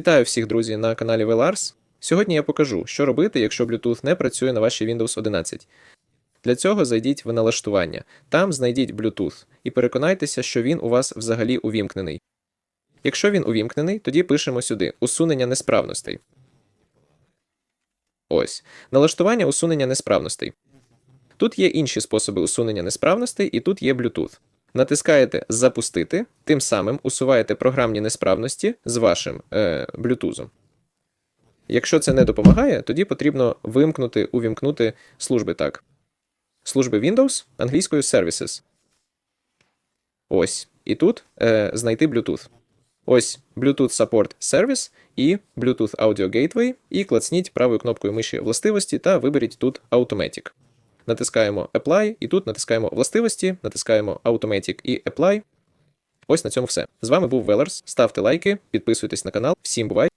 Вітаю всіх, друзі, на каналі VLARS. Сьогодні я покажу, що робити, якщо Bluetooth не працює на вашій Windows 11. Для цього зайдіть в налаштування, там знайдіть Bluetooth і переконайтеся, що він у вас взагалі увімкнений. Якщо він увімкнений, тоді пишемо сюди усунення несправностей. Ось. Налаштування усунення несправностей. Тут є інші способи усунення несправностей, і тут є Bluetooth. Натискаєте Запустити, тим самим усуваєте програмні несправності з вашим е, Bluetooth. Якщо це не допомагає, тоді потрібно вимкнути, увімкнути служби так. Служби Windows англійською Services. Ось. І тут е, знайти Bluetooth. Ось Bluetooth Support Service і Bluetooth Audio Gateway, і клацніть правою кнопкою миші властивості та виберіть тут Automatic. Натискаємо Apply, і тут натискаємо властивості, натискаємо Automatic і Apply. Ось на цьому все. З вами був Велерс. Ставте лайки, підписуйтесь на канал. Всім бувай!